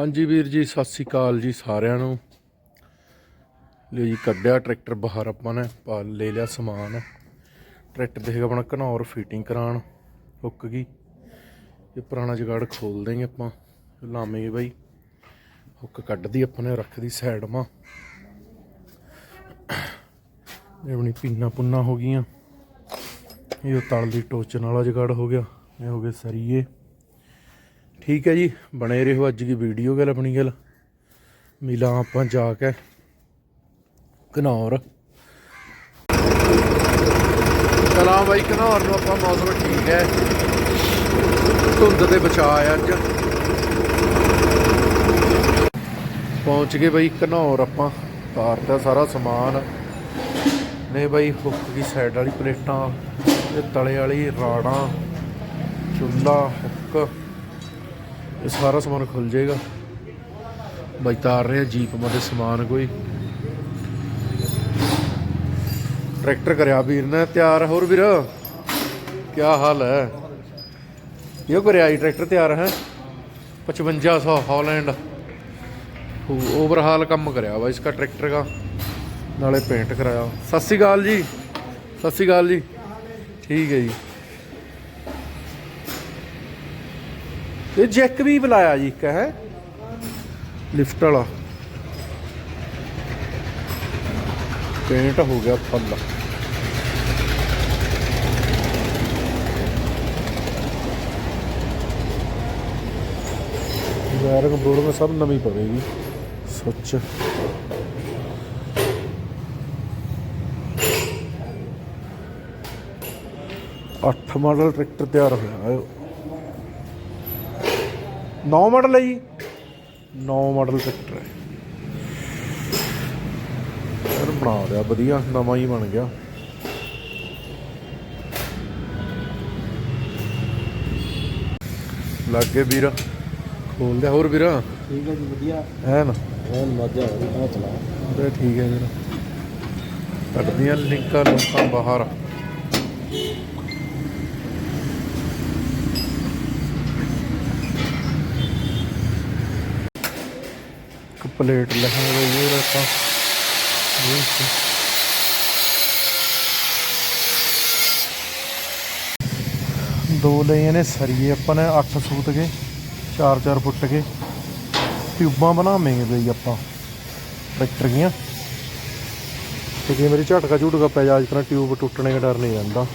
ਹਾਂਜੀ ਵੀਰ ਜੀ, ਸਤਿ ਸ੍ਰੀ ਅਕਾਲ ਜੀ ਸਾਰਿਆਂ ਨੂੰ। ਲਿਓ ਜੀ, ਕੱਢਿਆ ਟਰੈਕਟਰ ਬਾਹਰ ਆਪਾਂ ਨੇ, ਪਾ ਲੈ ਲਿਆ ਸਮਾਨ। ਟਰੈਕਟਰ ਦੇ ਆਪਣਾ ਘਨੌਰ ਫਿਟਿੰਗ ਕਰਾਣ ਹੁੱਕ ਗਈ। ਇਹ ਪੁਰਾਣਾ ਜਗਾੜ ਖੋਲ ਦੇਂਗੇ ਆਪਾਂ। ਲਾਮੇ ਬਾਈ। ਹੁੱਕ ਕੱਢਦੀ ਆਪਾਂ ਨੇ ਰੱਖਦੀ ਸਾਈਡ ਮਾ। ਇਹ ਆਪਣੀ ਪੀਨਾ ਪੁੰਨਾ ਹੋ ਗਈਆਂ। ਇਹ ਉਹ ਤਲ ਦੀ ਟੋਚਨ ਵਾਲਾ ਜਗਾੜ ਹੋ ਗਿਆ। ਇਹ ਹੋ ਗਏ ਸਰੀਏ। ਠੀਕ ਹੈ ਜੀ, ਬਣੇ ਰਹੋ ਅੱਜ ਦੀ ਵੀਡੀਓ ਗੱਲ, ਆਪਣੀ ਗੱਲ। ਮਿਲਾਂ ਆਪਾਂ ਜਾ ਕੇ ਘਨੌਰ। ਚਲਾ ਬਾਈ, ਘਨੌਰ ਨੂੰ ਆਪਾਂ ਮੌਸਮ ਠੀਕ ਹੈ। ਧੁੰਦ ਤੇ ਬਚਾ ਆ ਅੱਜ। ਪਹੁੰਚ ਗਏ ਬਾਈ ਘਨੌਰ ਆਪਾਂ। ਤਾਰਤਾ ਸਾਰਾ ਸਮਾਨ ਨੇ ਬਾਈ ਹੁੱਕ ਦੀ ਸਾਈਡ ਵਾਲੀ ਪਲੇਟਾਂ, ਤੇ ਤਲੇ ਵਾਲੀ ਰਾੜਾਂ ਚੁੱਲਾ ਹੁੱਕ। ਇਹ ਸਾਰਾ ਸਮਾਨ ਖੁੱਲ ਜਾਏਗਾ ਬਾਈ ਤਾਰ ਰਿਹਾ ਜੀਪ ਮਦੇ ਸਮਾਨ ਕੋਈ ਟਰੈਕਟਰ ਕਰਿਆ ਵੀਰ ਨੇ ਤਿਆਰ ਹੋਰ ਵੀਰ ਕੀ ਹਾਲ ਹੈ ਇਹ ਕਰਿਆ ਜੀ ਟਰੈਕਟਰ ਤਿਆਰ ਹੈ 5500 ਹੌਲੈਂਡ ओवरहाल ਕੰਮ ਕਰਿਆ ਵਾ ਇਸਕਾ ਟਰੈਕਟਰ ਦਾ ਨਾਲੇ ਪੇਂਟ ਕਰਾਇਆ ਸਤਿ ਸ਼੍ਰੀ ਅਕਾਲ ਜੀ ਸਤਿ ਸ਼੍ਰੀ ਅਕਾਲ ਜੀ ਠੀਕ ਹੈ ਜੀ ਇਹ ਜੈਕ ਵੀ ਬੁਲਾਇਆ ਜੀ ਇੱਕ, ਹੈ? ਲਿਫਟ ਵਾਲਾ। ਪੇਂਟ ਹੋ ਗਿਆ ਫੁੱਲ। ਵਾਇਰਿੰਗ ਬੋਰਡ ਸਭ ਨਵੀਂ ਪਵੇਗੀ। ਸੁੱਚ। ਅੱਠ ਮਾਡਲ ਟਰੈਕਟਰ ਤਿਆਰ ਹੋਇਆ ਹੈ ਨੌ ਮਾਡਲ ਹੈ ਜੀ। ਨੌ ਮਾਡਲ ਟਰੈਕਟਰ ਹੈ। ਸਰ ਬਣਾ ਲਿਆ ਵਧੀਆ ਨਵਾਂ ਹੀ ਬਣ ਗਿਆ। ਲੱਗੇ ਵੀਰ। ਖੋਲ ਦੇ ਹੋਰ ਵੀਰ? ਠੀਕ ਹੈ ਜੀ ਵਧੀਆ। ਹੈ ਨਾ ਐਨ ਮਜ਼ਾ ਆ ਰਿਹਾ ਚਲਾ। ਤੇ ਠੀਕ ਹੈ ਵੀਰ। ਕੱਢਦੀਆਂ ਲਿੰਕਾਂ ਲੋਕਾਂ ਬਾਹਰ। ਇੱਕ ਪਲੇਟ ਲਹਾਂਗੇ ਇਹ ਰੱਖਾਂ ਦੋ ਲਏ ਨੇ ਸਰੀਏ ਆਪਾਂ ਨੇ 8 ਸੂਤ ਕੇ 4-4 ਫੁੱਟ ਕੇ। ਟਿਊਬਾਂ ਬਣਾਵਾਂਗੇ ਬਈ ਆਪਾਂ। ਟਰੈਕਟਰ ਦੀਆਂ ਤੇ ਜੇ ਮੇਰੀ ਝਟਕਾ ਝੂਟਕਾ ਪੈ ਜਾ ਇਸ ਤਰ੍ਹਾਂ ਟਿਊਬ ਟੁੱਟਣੇ ਦਾ ਡਰ ਨਹੀਂ ਰਹਿੰਦਾ।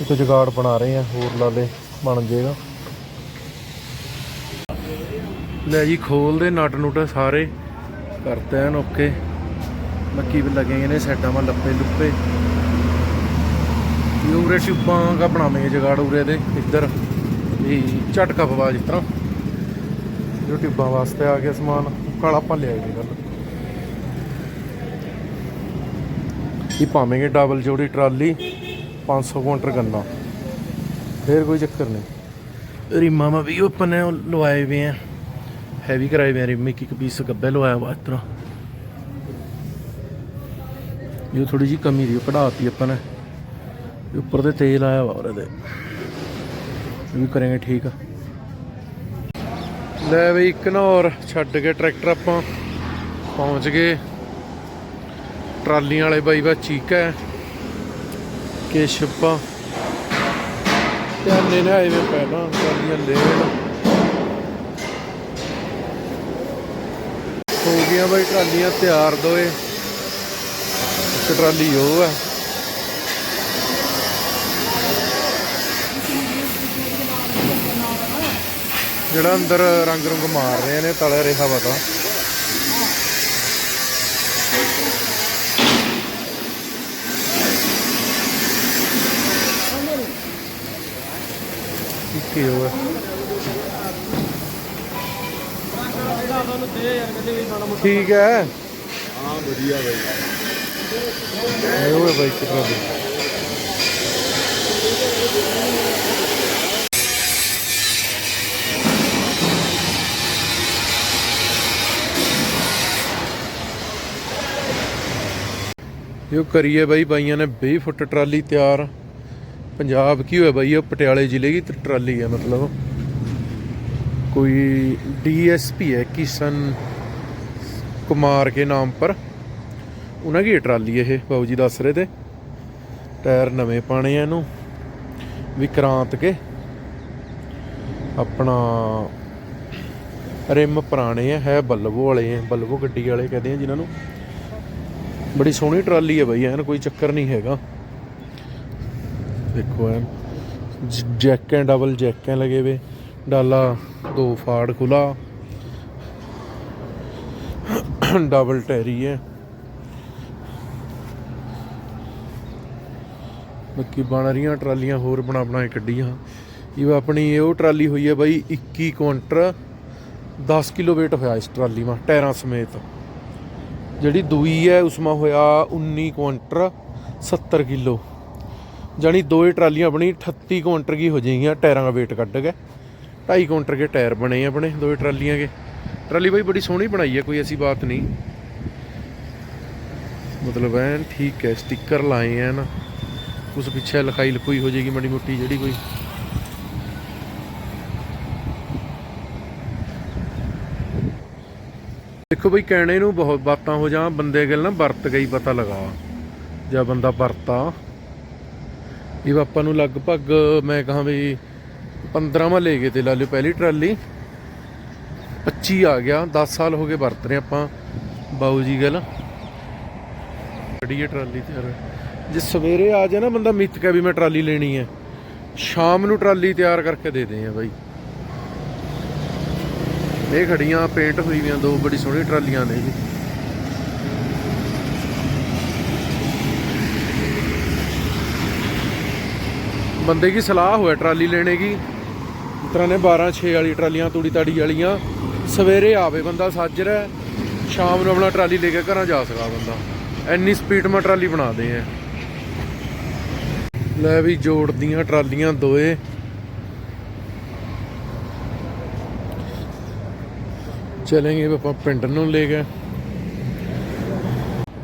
ਇੱਕ ਜਗਾੜ ਬਣਾ ਰਹੇ ਆ, ਹੋਰ ਲਾਲੇ ਬਣ ਜਾਏਗਾ। ਲੈ ਜੀ ਖੋਲਦੇ ਨਟ ਨੁਟ ਸਾਰੇ। ਕਰਤੇ ਹਨ ਓਕੇ ਮੱਕੀ ਵੀ ਲੱਗੇ ਨੇ ਸਾਈਡਾਂ ਮਾ ਲੱਪੇ ਲੁੱਪੇ। ਇਹ ਉਰੇ ਟਿਊਬਾਂ ਦਾ ਬਣਾਵਾਂਗੇ ਜਗਾੜ ਉਰੇ ਦੇ, ਇੱਧਰ। ਵੀ ਝਟਕਾ ਪਵਾ ਜਿਸ ਤਰ੍ਹਾਂ। ਜੋ ਟਿਊਬਾਂ ਵਾਸਤੇ ਆ ਗਿਆ ਸਮਾਨ। ਕਾਲਾ ਆਪਾਂ ਲਿਆ ਜੀ ਗੱਲ ਇਹ ਪਾਵੇਂਗੇ ਡਬਲ ਜੋੜੀ ਟਰਾਲੀ 500 ਕੁਇੰਟਲ ਗੰਨਾ। ਫੇਰ ਕੋਈ ਚੱਕਰ ਨਹੀਂ। ਰੀਮਾ ਮਾ ਵੀ ਆਪਾਂ ਨੇ ਲਵਾਏ ਵੀ ਆ। ਹੈਵੀ ਕਰਾਏ ਵੀ ਆ ਰਿਮ ਇੱਕ ਇੱਕ ਪੀਸ ਗੱਬੇ ਲਵਾਇਆ ਵਾ, ਇਸ ਤਰ੍ਹਾਂ। ਇਹ ਥੋੜੀ ਜੀ ਕਮੀ ਦੀ ਕਢਾਤੀ ਆਪਾਂ ਨੇ। ਇਹ ਉੱਪਰ ਤੇ ਤੇਲ ਆਇਆ ਵਾ ਉਹਦੇ ਇਹ ਵੀ ਕਰਾਂਗੇ ਠੀਕ ਆ। ਲੈ ਬਈ ਘਨੌਰ ਛੱਡ ਕੇ ਟਰੈਕਟਰ ਆਪਾਂ ਪਹੁੰਚ ਗਏ। ਟਰਾਲੀਆਂ ਵਾਲੇ ਬਾਈ ਬਾ ਚੀਕ ਹੈ ਕੇਸ਼ਪਾ ਧਿਆਨੇ ਨੇ ਆਏ ਵੇ ਪਹਿਲਾਂ, ਟਰਾਲੀਆਂ ਲੈਣ ਹੋ ਬਾਈ, ਟਰਾਲੀਆਂ ਤਿਆਰ ਦੋਏ। ਇੱਕ ਟਰਾਲੀ ਉਹ ਹੈ ਜਿਹੜਾ ਅੰਦਰ ਰੰਗ ਰੰਗ ਮਾਰ ਰਹੇ ਨੇ, ਤਲੇ ਰਿਹਾ ਵਾ ਤਾਂ। ਕੀ ਹੋਇਆ ਠੀਕ ਹੈ। ਹਾਂ ਵਧੀਆ ਬਾਈ। ਹੋਇਆ ਬਾਈ ਕਿਤਨਾ ਦੀ ਇਹ ਕਰੀਏ ਬਾਈ ਬਾਈਆਂ ਨੇ 20 ਫੁੱਟ ਟਰਾਲੀ ਤਿਆਰ। ਪੰਜਾਬ ਕੀ ਹੋਇਆ ਬਾਈ ਇਹ ਪਟਿਆਲੇ ਜ਼ਿਲ੍ਹੇ ਦੀ ਟਰਾਲੀ ਹੈ ਮਤਲਬ। कोई डीएसपी है किशन ਕੁਮਾਰ ਕੇ ਨਾਮ ਪਰ ਉਹਨਾਂ ਦੀ ਇਹ ਟਰਾਲੀ ਇਹ ਬਾਬੂ ਜੀ ਦੱਸ ਰਹੇ ਤੇ ਟਾਇਰ ਨਵੇਂ ਪਾਣੇ ਆ ਇਹਨੂੰ ਵਿਕਰਾਂਤ ਕੇ ਆਪਣਾ ਰਿਮ ਪੁਰਾਣੇ ਆ ਹੈ ਬਲਵੋ ਵਾਲੇ ਆ ਬਲਵੋ ਗੱਡੀ ਵਾਲੇ ਕਹਿੰਦੇ ਆ ਜਿਨ੍ਹਾਂ ਨੂੰ ਬੜੀ ਸੋਹਣੀ ਟਰਾਲੀ ਹੈ ਬਈ ਐਨ ਕੋਈ ਚੱਕਰ ਨਹੀਂ ਹੈਗਾ ਦੇਖੋ ਐਨ ਜ- ਜੈਕਾਂ ਡਬਲ ਜੈਕਾਂ ਲਗੇ ਵੇ ਡਾਲਾ ਦੋ ਫਾੜ ਖੁਲਾ। ਡਬਲ ਟੈਰੀ ਹੈ। ਬਾਕੀ ਬਣ ਰਹੀਆਂ ਟਰਾਲੀਆਂ ਹੋਰ ਬਣਾ ਬਣਾ ਕੇ ਕੱਢੀਆਂ। ਇਹ ਆਪਣੀ ਇਹ ਉਹ ਟਰਾਲੀ ਹੋਈ ਹੈ ਬਾਈ 21 ਕੁਇੰਟਲ। 10 ਕਿਲੋ weight ਹੋਇਆ ਇਸ ਟਰਾਲੀ ਮਾ ਟਾਇਰਾਂ ਸਮੇਤ। ਜਿਹੜੀ ਦੂਈ ਹੈ, ਉਸਮਾ ਹੋਇਆ 19 ਕੁਇੰਟਲ 70 ਕਿਲੋ। ਜਾਨੀ ਦੋਏ ਟਰਾਲੀਆਂ ਆਪਣੀ 38 ਕੁਇੰਟਲ ਕੀ ਹੋ ਜਾਏਗੀਆਂ ਟਾਇਰਾਂ ਦਾ weight ਕੱਢ ਕੇ। 2.5 ਕੁਇੰਟਲ ਕੇ ਟਾਇਰ ਬਣੇ ਆ ਆਪਣੇ ਦੋਵੇਂ ਟਰਾਲੀਆਂ ਕੇ। ਟਰਾਲੀ ਬਾਈ ਬੜੀ ਸੋਹਣੀ ਬਣਾਈ ਹੈ ਕੋਈ ਐਸੀ ਬਾਤ ਨਹੀਂ। ਮਤਲਬ ਐਨ ਠੀਕ ਹੈ ਸਟicker ਲਾਏ ਐ ਨਾ। ਉਸ ਪਿੱਛੇ ਲਿਖਾਈ ਲਖੋਈ ਹੋ ਜਾਏਗੀ ਮੜੀ ਮੋਟੀ ਜਿਹੜੀ ਕੋਈ। ਦੇਖੋ ਬਈ ਕਹਿਣੇ ਨੂੰ ਬਹੁਤ ਬਾਤਾਂ ਹੋ ਜਾਂ, ਬੰਦੇ ਗੱਲ ਨਾ ਵਰਤ ਗਈ ਪਤਾ ਲਗਾ। ਜਾਂ ਬੰਦਾ ਵਰਤਾ। ਇਹ ਆਪਾਂ ਨੂੰ ਲਗਭਗ ਮੈਂ ਕਹਾਂ ਵੀ 15ਵਾਂ ਲੈ ਗਏ ਤੇ ਲਾ ਲਿਓ ਪਹਿਲੀ ਟਰਾਲੀ। 25 ਆ ਗਿਆ 10 ਸਾਲ ਹੋ ਗਏ ਵਰਤ ਰਹੇ ਆਪਾਂ। ਬਾਊ ਜੀ ਗੱਲ। ਕਿਹੜੀ ਹੈ ਟਰਾਲੀ ਤੇ ਯਾਰ ਜੇ ਸਵੇਰੇ ਆ ਜਾ ਨਾ ਬੰਦਾ ਮਿੱਤ ਕੇ ਵੀ ਮੈਂ ਟਰਾਲੀ ਲੈਣੀ ਹੈ। ਸ਼ਾਮ ਨੂੰ ਟਰਾਲੀ ਤਿਆਰ ਕਰਕੇ ਦੇ ਦੇ ਆ ਬਾਈ। ਇਹ ਖੜੀਆਂ ਪੇਂਟ ਹੋਈ ਵੀਆਂ ਦੋ ਬੜੀ ਸੋਹਣੀ ਟਰਾਲੀਆਂ ਨੇ ਜੀ। ਬੰਦੇ ਕੀ ਸਲਾਹ ਹੋਇਆ ਟਰਾਲੀ ਲੈਣੇ ਕੀ? ਤਰ੍ਹਾਂ ਨੇ 12 6 ਵਾਲੀ ਟਰਾਲੀਆਂ, ਤੂੜੀ ਤਾੜੀ ਵਾਲੀਆਂ। ਸਵੇਰੇ ਆਵੇ ਬੰਦਾ ਸਾਜਰ ਹੈ। ਸ਼ਾਮ ਨੂੰ ਆਪਣਾ ਟਰਾਲੀ ਲੈ ਕੇ ਘਰਾਂ ਜਾ ਸਕਦਾ ਬੰਦਾ। ਐਨੀ ਸਪੀਡ ਮਾ ਟਰਾਲੀ ਬਣਾ ਦੇ ਐ ਲੈ ਵੀ ਜੋੜਦੀਆਂ ਟਰਾਲੀਆਂ ਦੋਏ। ਚਲेंगे ਆਪਾਂ ਪਿੰਡ ਨੂੰ ਲੈ ਕੇ।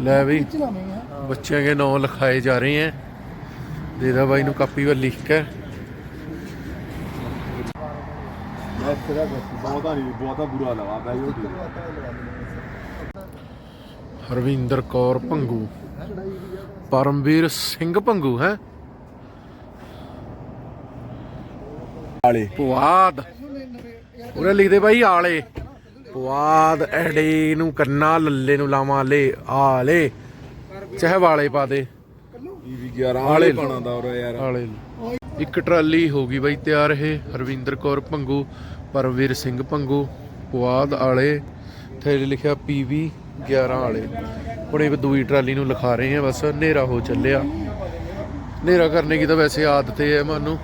ਲੈ ਵੀ ਬੱਚਿਆਂ ਦੇ ਨਾਂ ਲਿਖਾਏ ਜਾ ਰਹੇ ਐ ਦੇਦਾ ਬਾਈ ਨੂੰ ਕਾਪੀ ਵੱਲ ਲਿਖ ਕੇ। ਮੈਂ ਤੇਰਾ ਬਹੁਤਾ ਨਹੀਂ ਬਹੁਤਾ ਬੁਰਾ ਲਗਾ ਬੈ ਜੋ ਹਰਵਿੰਦਰ ਕੌਰ ਭੰਗੂ ਪਰਮਵੀਰ ਸਿੰਘ ਭੰਗੂ ਹੈ? ਵਾਲੇ ਪੁਆਧ। ਉਹਨੇ ਲਿਖਦੇ ਬਾਈ ਆਲੇ। ਪੁਆਧ ਐੜੇ ਨੂੰ ਕੰਨਾ ਲੱਲੇ ਨੂੰ ਲਾਵਾਂ ਲੈ ਆਲੇ। ਚਾਹੇ ਵਾਲੇ ਪਾ ਦੇ। ਇਹ ਵੀ 11 ਆਲੇ ਪਾਣਾ ਦਾ ਉਹ ਯਾਰ। ਆਲੇ ਇੱਕ ਟਰਾਲੀ ਹੋ ਗਈ ਬਾਈ ਤਿਆਰ ਇਹ, ਹਰਵਿੰਦਰ ਕੌਰ ਭੰਗੂ ਪਰਮਵੀਰ ਸਿੰਘ ਭੰਗੂ ਪੁਆਦ ਆਲੇ ਥੱਲੇ ਲਿਖਿਆ ਪੀਵੀ 11 ਵਾਲੇ। ਹੁਣ ਇਹ ਦੂਈ ਟਰਾਲੀ ਨੂੰ ਲਿਖਾ ਰਹੇ ਆ ਬਸ ਹਨੇਰਾ ਹੋ ਚੱਲਿਆ। ਹਨੇਰਾ ਕਰਨੇ ਕੀ ਤਾਂ ਵੈਸੇ ਆਦਤ ਹੀ ਹੈ ਮੈਨੂੰ।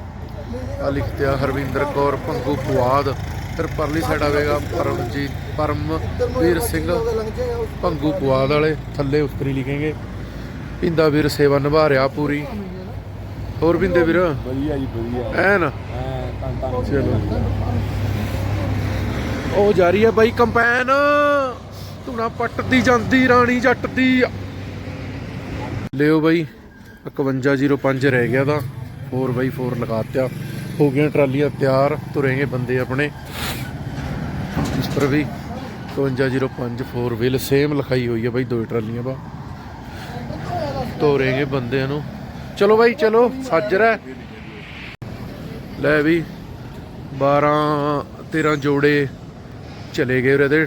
ਆ ਲਿਖਤਿਆ ਹਰਵਿੰਦਰ ਕੌਰ ਭੰਗੂ ਪੁਆਦ ਫਿਰ ਪਰਲੀ ਸਾਈਡ ਆਵੇਗਾ ਪਰਮਜੀਤ, ਪਰਮਵੀਰ ਸਿੰਘ ਭੰਗੂ ਪੁਆਦ ਵਾਲੇ। ਥੱਲੇ ਉਤਰੀ ਲਿਖेंगे ਪਿੰਦਾ ਵੀਰ ਸੇਵਾ ਨਿਭਾ ਰਿਹਾ ਪੂਰੀ। ਹੋਰ ਪਿੰਦੇ ਵੀਰ? ਵਧੀਆ ਜੀ ਵਧੀਆ। ਐਨ? ਤਾਂ ਤਾਂ। ਚਲੋ। ਉਹ ਜਾ ਰਹੀ ਹੈ ਬਾਈ ਕੰਪੈਨ। ਧੂਣਾ ਪੱਟਦੀ ਜਾਂਦੀ ਰਾਣੀ ਜੱਟ ਦੀ ਲਿਓ ਬਾਈ 5105 ਰਹਿ ਗਿਆ ਦਾ 4x4 ਲਗਾਤਿਆ। ਹੋ ਗਈਆਂ ਟਰਾਲੀਆਂ ਤਿਆਰ ਤੁਰੇਗੇ ਬੰਦੇ ਆਪਣੇ। ਇਸ ਪਰ ਵੀ 5105 4 ਵੀਲ ਸੇਮ ਲਿਖਾਈ ਹੋਈ ਹੈ ਬਾਈ ਦੋ ਟਰਾਲੀਆਂ ਬਾ। ਤੋਰੇਗੇ ਬੰਦਿਆਂ ਨੂੰ। ਚਲੋ ਬਾਈ, ਚਲੋ ਸਾਜਰ ਹੈ ਲੈ ਵੀ 12 13 ਜੋੜੇ ਚਲੇ ਗਏ ਉਹਦੇ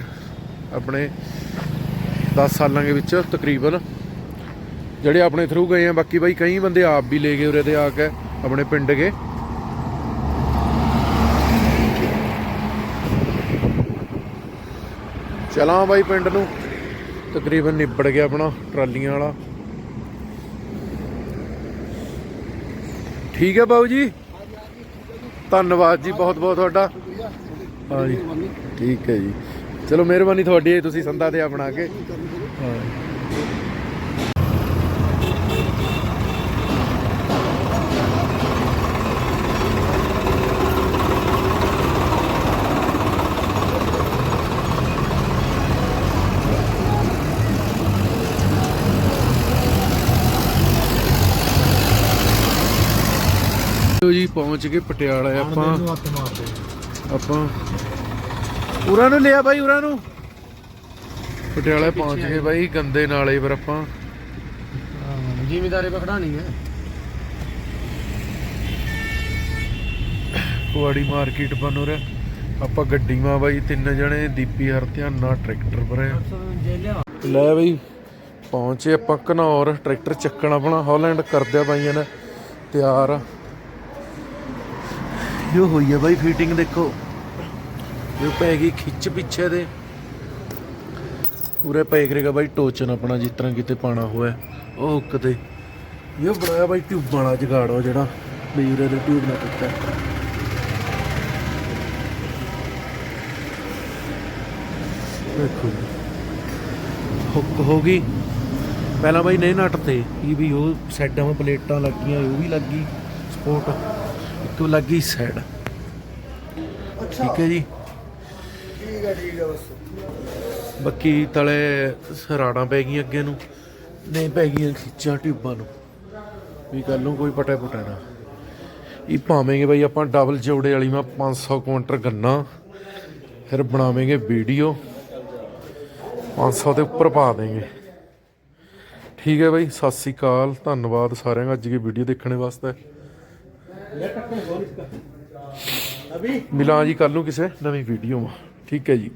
ਆਪਣੇ 10 ਸਾਲਾਂ ਦੇ ਵਿੱਚ ਤਕਰੀਬਨ। ਜਿਹੜੇ ਆਪਣੇ ਥਰੂ ਗਏ ਆ, ਬਾਕੀ ਬਾਈ ਕਈ ਬੰਦੇ ਆਪ ਵੀ ਲੈ ਗਏ ਉਰੇ ਤੇ ਆ ਕੇ, ਆਪਣੇ ਪਿੰਡ ਕੇ। ਚਲਾਂ ਬਾਈ ਪਿੰਡ ਨੂੰ। ਤਕਰੀਬਨ ਨਿਬੜ ਗਿਆ ਆਪਣਾ ਟਰਾਲੀਆਂ ਵਾਲਾ। ਠੀਕ ਹੈ ਬਾਊ ਜੀ? ਧੰਨਵਾਦ ਜੀ, ਬਹੁਤ ਬਹੁਤ ਤੁਹਾਡਾ। ਹਾਂ ਜੀ ਠੀਕ ਹੈ ਜੀ। ਚਲੋ ਮਿਹਰਬਾਨੀ ਤੁਹਾਡੀ, ਤੁਸੀਂ ਸੰਦਾ ਤੇ ਆ ਬਣਾ ਕੇ ਹਾਂ ਲਓ ਜੀ ਪਹੁੰਚ ਗਏ ਪਟਿਆਲਾ ਆਪਾਂ ਆਪਾਂ ਉਰਾਂ ਨੂੰ ਲਿਆ ਬਾਈ ਉਰਾਂ ਨੂੰ। ਪਟਿਆਲੇ ਪਹੁੰਚ ਗਏ ਬਾਈ ਗੰਦੇ ਨਾਲੇ ਪਰ ਆਪਾਂ। ਜ਼ਿਮੀਦਾਰੇ ਪੇ ਖੜਾਣੀ ਹੈ। ਕੁਆੜੀ ਮਾਰਕੀਟ ਬਨੋ ਰੇ ਆਪਾਂ ਗੱਡੀ ਮਾ ਬਾਈ ਤਿੰਨ ਜਣੇ ਦੀਪੀ ਹਰ ਧਿਆਨ ਨਾਲ ਟਰੈਕਟਰ ਭਰੇ ਲੈ ਬਈ ਪਹੁੰਚੇ ਆਪਾਂ ਘਨੌਰ ਟਰੈਕਟਰ ਚੱਕਣ ਆਪਣਾ ਹਾਲੈਂਡ ਕਰਦਿਆ ਬਾਈਆਂ ਨੇ ਤਿਆਰ। ਜੋ ਹੋਈ ਹੈ ਬਾਈ ਫਿਟਿੰਗ ਦੇਖੋ। ਜੋ ਪੈ ਗਈ ਖਿੱਚ ਪਿੱਛੇ ਦੇ। ਪੂਰੇ ਪੈ ਕਰੇਗਾ ਬਾਈ, ਟੋਚਨ ਆਪਣਾ ਜਿਸ ਤਰ੍ਹਾਂ ਕਿਤੇ ਪਾਣਾ ਹੋਇਆ। ਉਹ ਕਿਤੇ ਇਹ ਬਣਾਇਆ ਬਾਈ ਟਿਊਬਾਂ ਵਾਲਾ ਜਗਾੜ ਉਹ ਜਿਹੜਾ ਬੀਰੇ ਦੇ ਟਿਊਬ ਨਾਲ ਟੁੱਟਾ ਦੇਖੋ ਹੁੱਕ ਹੋ ਗਈ। ਪਹਿਲਾਂ ਬਾਈ ਨਹੀਂ ਨਟ ਤੇ ਇਹ ਵੀ ਉਹ ਸਾਈਡਾਂ 'ਤੇ ਪਲੇਟਾਂ ਲੱਗੀਆਂ ਉਹ ਵੀ ਲੱਗੀ ਸਪੋਰਟ। ਇੱਕ ਲੱਗੀ ਸਾਈਡ ਠੀਕ ਹੈ ਜੀ। ਠੀਕ ਹੈ ਠੀਕ ਹੈ ਬਸ। ਬਾਕੀ ਤਲੇ ਸਰਾੜਾਂ ਪੈ ਗਈਆਂ ਅੱਗੇ ਨੂੰ। ਨਹੀਂ ਪੈ ਗਈਆਂ ਖਿੱਚਾਂ ਟਿਊਬਾਂ ਨੂੰ। ਵੀ ਕੱਲ ਨੂੰ ਕੋਈ ਪਟਾ ਪੁਟਾ ਨਾ। ਇਹ ਪਾਵੇਂਗੇ ਬਈ ਆਪਾਂ ਡਬਲ ਜੋੜੇ ਵਾਲੀ ਮੈਂ 500 ਕੁਇੰਟਲ ਗੰਨਾ। ਫਿਰ ਬਣਾਵੇਂਗੇ ਵੀਡੀਓ। 500 ਦੇ ਉੱਪਰ ਪਾ ਦੇਂਗੇ। ਠੀਕ ਹੈ ਬਈ ਸਤਿ ਸ੍ਰੀ ਅਕਾਲ। ਧੰਨਵਾਦ ਸਾਰਿਆਂ ਦਾ। ਅੱਜ ਦੀ ਵੀਡੀਓ ਦੇਖਣ ਵਾਸਤੇ। ਮਿਲਾਂ ਜੀ ਕੱਲ ਨੂੰ ਕਿਸੇ ਨਵੀਂ ਵੀਡੀਓ ਮਾ ਠੀਕ ਹੈ ਜੀ।